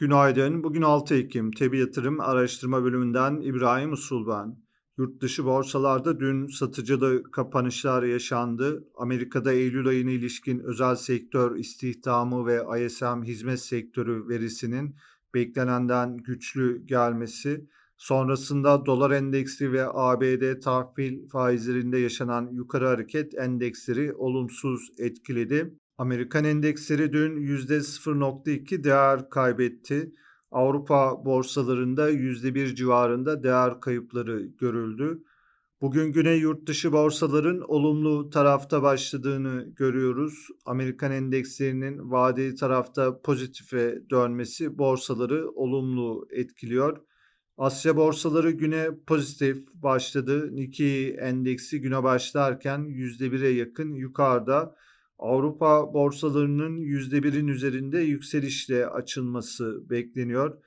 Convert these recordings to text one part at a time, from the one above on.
Günaydın. Bugün 6 Ekim. Tebi Yatırım Araştırma Bölümünden İbrahim Usul ben. Yurt dışı borsalarda dün satıcılı kapanışlar yaşandı. Amerika'da Eylül ayına ilişkin özel sektör istihdamı ve ISM hizmet sektörü verisinin beklenenden güçlü gelmesi, sonrasında dolar endeksi ve ABD tahvil faizlerinde yaşanan yukarı hareket endeksleri olumsuz etkiledi. Amerikan endeksleri dün %0.2 değer kaybetti. Avrupa borsalarında %1 civarında değer kayıpları görüldü. Bugün güne yurt dışı borsaların olumlu tarafta başladığını görüyoruz. Amerikan endekslerinin vadeli tarafta pozitife dönmesi borsaları olumlu etkiliyor. Asya borsaları güne pozitif başladı. Nikkei endeksi güne başlarken %1'e yakın yukarıda. Avrupa borsalarının %1'in üzerinde yükselişle açılması bekleniyor.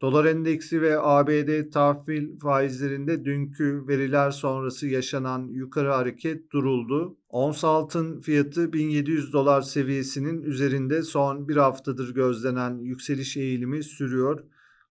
Dolar endeksi ve ABD tahvil faizlerinde dünkü veriler sonrası yaşanan yukarı hareket duruldu. Ons altın fiyatı 1700 dolar seviyesinin üzerinde son bir haftadır gözlenen yükseliş eğilimi sürüyor.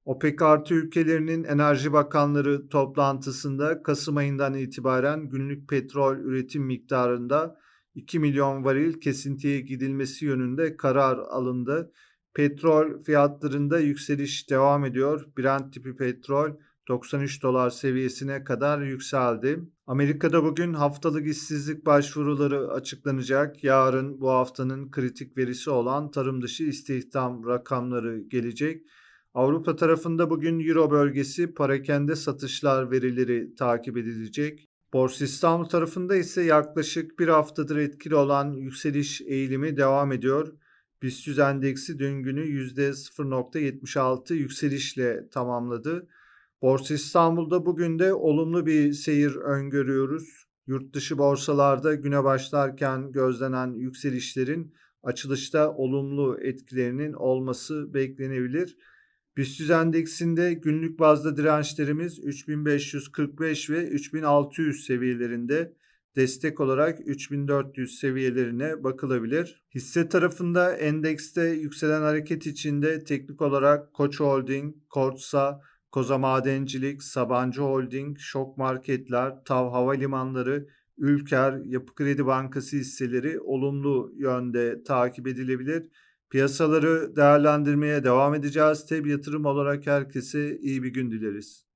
OPEC artı ülkelerinin enerji bakanları toplantısında Kasım ayından itibaren günlük petrol üretim miktarında 2 milyon varil kesintiye gidilmesi yönünde karar alındı. Petrol fiyatlarında yükseliş devam ediyor. Brent tipi petrol 93 dolar seviyesine kadar yükseldi. Amerika'da bugün haftalık işsizlik başvuruları açıklanacak. Yarın bu haftanın kritik verisi olan tarım dışı istihdam rakamları gelecek. Avrupa tarafında bugün Euro bölgesi parakende satışlar verileri takip edilecek. Borsa İstanbul tarafında ise yaklaşık bir haftadır etkili olan yükseliş eğilimi devam ediyor. BIST endeksi dün günü %0.76 yükselişle tamamladı. Borsa İstanbul'da bugün de olumlu bir seyir öngörüyoruz. Yurt dışı borsalarda güne başlarken gözlenen yükselişlerin açılışta olumlu etkilerinin olması beklenebilir. BIST endeksinde günlük bazda dirençlerimiz 3545 ve 3600 seviyelerinde destek olarak 3400 seviyelerine bakılabilir. Hisse tarafında endekste yükselen hareket içinde teknik olarak Koç Holding, Kortsa, Koza Madencilik, Sabancı Holding, Şok Marketler, Tav Havalimanları, Ülker, Yapı Kredi Bankası hisseleri olumlu yönde takip edilebilir. Piyasaları değerlendirmeye devam edeceğiz. Teb yatırım olarak herkese iyi bir gün dileriz.